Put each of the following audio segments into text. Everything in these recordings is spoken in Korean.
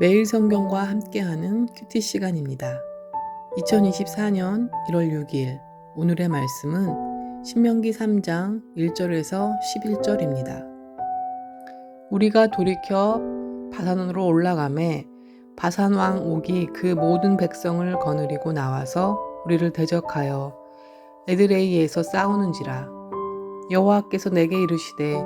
매일 성경과 함께하는 큐티 시간입니다. 2024년 1월 6일 오늘의 말씀은 신명기 3장 1절에서 11절입니다. 우리가 돌이켜 바산으로 올라가매 바산 왕 옥이 그 모든 백성을 거느리고 나와서 우리를 대적하여 에드레이에서 싸우는지라 여호와께서 내게 이르시되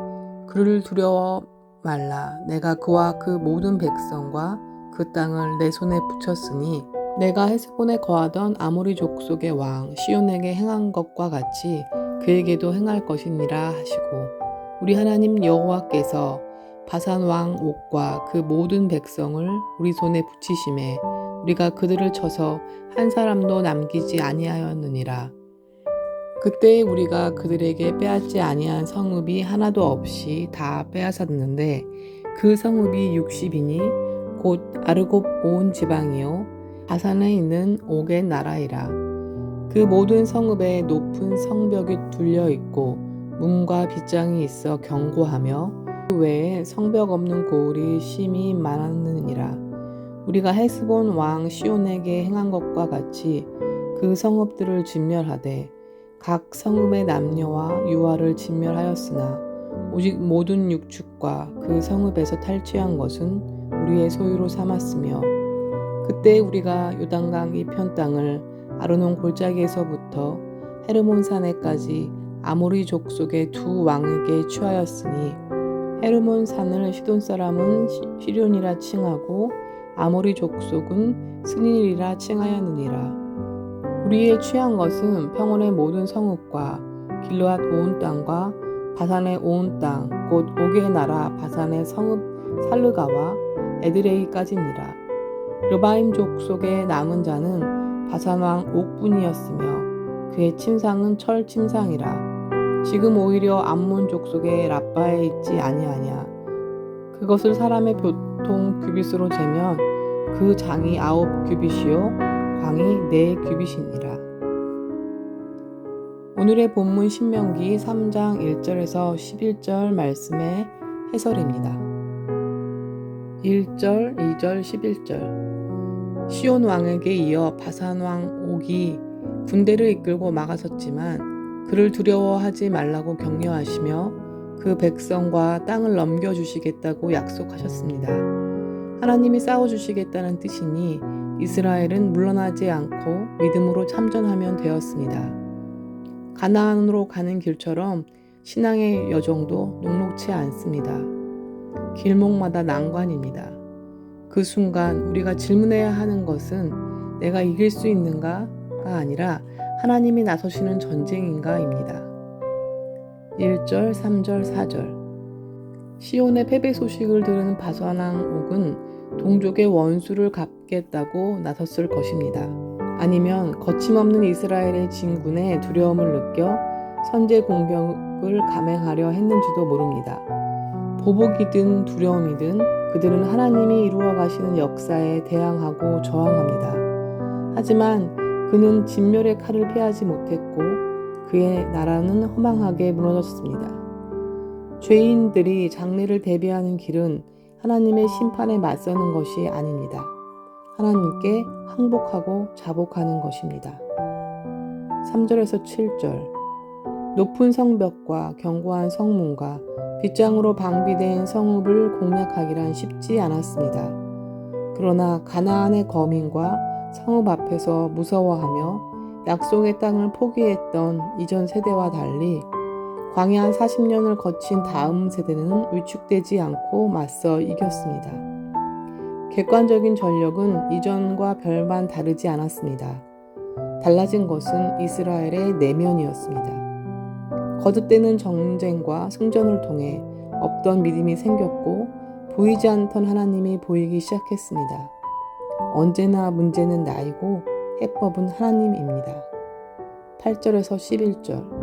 그를 두려워 말라 내가 그와 그 모든 백성과 그 땅을 내 손에 붙였으니 내가 헤스본에 거하던 아모리 족속의 왕 시온에게 행한 것과 같이 그에게도 행할 것이니라 하시고 우리 하나님 여호와께서 바산 왕 옥과 그 모든 백성을 우리 손에 붙이심에 우리가 그들을 쳐서 한 사람도 남기지 아니하였느니라 그때 우리가 그들에게 빼앗지 아니한 성읍이 하나도 없이 다 빼앗았는데 그 성읍이 60이니 곧 아르곱 온 지방이요 바산에 있는 옥의 나라이라. 그 모든 성읍에 높은 성벽이 둘려 있고 문과 빗장이 있어 견고하며 그 외에 성벽 없는 고을이 심히 많았느니라. 우리가 헤스본 왕 시온에게 행한 것과 같이 그 성읍들을 진멸하되 각 성읍의 남녀와 유아를 진멸하였으나 오직 모든 육축과 그 성읍에서 탈취한 것은 우리의 소유로 삼았으며 그때 우리가 요단강 이편 땅을 아르논 골짜기에서부터 헤르몬 산에까지 아모리 족속의 두 왕에게 취하였으니 헤르몬 산을 시돈 사람은 시련이라 칭하고 아모리 족속은 스닐이라 칭하였느니라 우리의 취한 것은 평원의 모든 성읍과 길르앗 온 땅과 바산의 온 땅, 곧 옥의 나라 바산의 성읍 살르가와 에드레이까지니라. 르바임 족속의 남은 자는 바산 왕 옥뿐이었으며 그의 침상은 철 침상이라. 지금 오히려 암몬 족속의 라빠에 있지 아니하냐. 그것을 사람의 보통 규빗으로 재면 그 장이 아홉 규빗이요 광이 네 규빗이니라. 오늘의 본문 신명기 3장 1절에서 11절 말씀의 해설입니다. 1절, 2절, 11절 시온 왕에게 이어 바산 왕 옥이 군대를 이끌고 막아섰지만 그를 두려워하지 말라고 격려하시며 그 백성과 땅을 넘겨주시겠다고 약속하셨습니다. 하나님이 싸워주시겠다는 뜻이니 이스라엘은 물러나지 않고 믿음으로 참전하면 되었습니다. 가나안으로 가는 길처럼 신앙의 여정도 녹록치 않습니다. 길목마다 난관입니다. 그 순간 우리가 질문해야 하는 것은 내가 이길 수 있는가가 아니라 하나님이 나서시는 전쟁인가입니다. 1절, 3절, 4절 시온의 패배 소식을 들은 바산왕 옥은 동족의 원수를 갚 겠다고 나섰을 것입니다. 아니면 거침없는 이스라엘의 진군에 두려움을 느껴 선제 공격을 감행하려 했는지도 모릅니다. 보복이든 두려움이든 그들은 하나님이 이루어 가시는 역사에 대항하고 저항합니다. 하지만 그는 진멸의 칼을 피하지 못했고 그의 나라는 허망하게 무너졌습니다. 죄인들이 장례를 대비하는 길은 하나님의 심판에 맞서는 것이 아닙니다. 하나님께 항복하고 자복하는 것입니다. 3절에서 7절 높은 성벽과 견고한 성문과 빗장으로 방비된 성읍을 공략하기란 쉽지 않았습니다. 그러나 가나안의 거민과 성읍 앞에서 무서워하며 약속의 땅을 포기했던 이전 세대와 달리 광야 40년을 거친 다음 세대는 위축되지 않고 맞서 이겼습니다. 객관적인 전력은 이전과 별반 다르지 않았습니다. 달라진 것은 이스라엘의 내면이었습니다. 거듭되는 정쟁과 승전을 통해 없던 믿음이 생겼고 보이지 않던 하나님이 보이기 시작했습니다. 언제나 문제는 나이고 해법은 하나님입니다. 8절에서 11절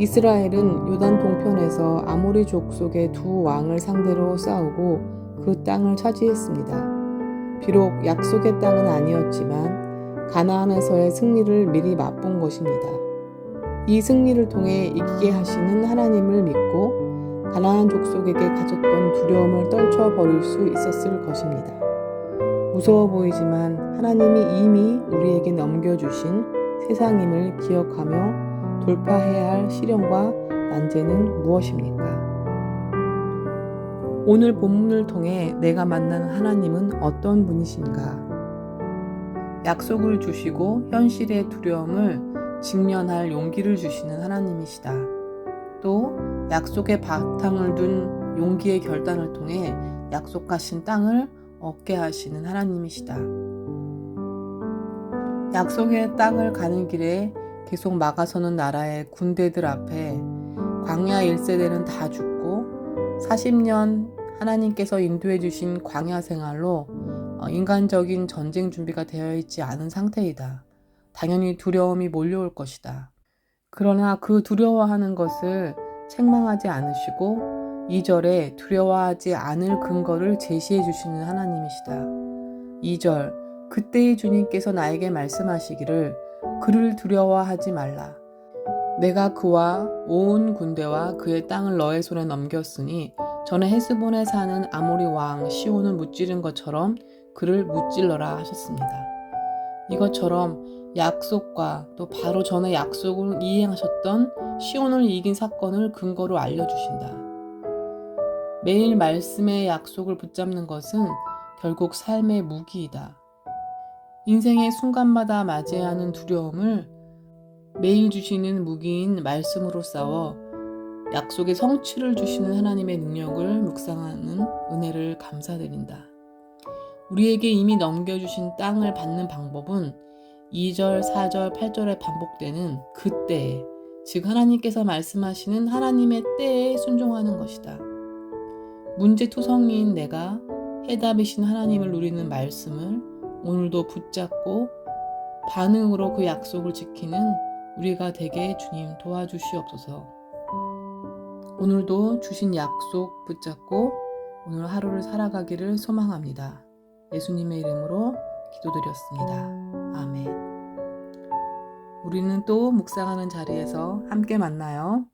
이스라엘은 요단 동편에서 아모리 족속의 두 왕을 상대로 싸우고 그 땅을 차지했습니다. 비록 약속의 땅은 아니었지만 가나안에서의 승리를 미리 맛본 것입니다. 이 승리를 통해 이기게 하시는 하나님을 믿고 가나안 족속에게 가졌던 두려움을 떨쳐 버릴 수 있었을 것입니다. 무서워 보이지만 하나님이 이미 우리에게 넘겨주신 세상임을 기억하며 돌파해야 할 시련과 난제는 무엇입니까? 오늘 본문을 통해 내가 만난 하나님은 어떤 분이신가? 약속을 주시고 현실의 두려움을 직면할 용기를 주시는 하나님이시다. 또 약속의 바탕을 둔 용기의 결단을 통해 약속하신 땅을 얻게 하시는 하나님이시다. 약속의 땅을 가는 길에 계속 막아서는 나라의 군대들 앞에 광야 1세대는 다 죽고 40년 하나님께서 인도해 주신 광야 생활로 어, 인간적인 전쟁 준비가 되어 있지 않은 상태이다. 당연히 두려움이 몰려올 것이다. 그러나 그 두려워하는 것을 책망하지 않으시고 2절에 두려워하지 않을 근거를 제시해 주시는 하나님이시다. 2절 그때의 주님께서 나에게 말씀하시기를 그를 두려워하지 말라. 내가 그와 온 군대와 그의 땅을 너의 손에 넘겼으니 전에 헤스본에 사는 아모리 왕 시온을 무찌른 것처럼 그를 무찔러라 하셨습니다. 이것처럼 약속과 또 바로 전에 약속을 이행하셨던 시온을 이긴 사건을 근거로 알려주신다. 매일 말씀의 약속을 붙잡는 것은 결국 삶의 무기이다. 인생의 순간마다 맞이하는 두려움을 매일 주시는 무기인 말씀으로 싸워 약속의 성취를 주시는 하나님의 능력을 묵상하는 은혜를 감사드린다. 우리에게 이미 넘겨주신 땅을 받는 방법은 2절, 4절, 8절에 반복되는 그때에, 즉 하나님께서 말씀하시는 하나님의 때에 순종하는 것이다. 문제투성이인 내가 해답이신 하나님을 누리는 말씀을 오늘도 붙잡고 반응으로 그 약속을 지키는 우리가 되게 주님 도와주시옵소서. 오늘도 주신 약속 붙잡고 오늘 하루를 살아가기를 소망합니다. 예수님의 이름으로 기도드렸습니다. 아멘. 우리는 또 묵상하는 자리에서 함께 만나요.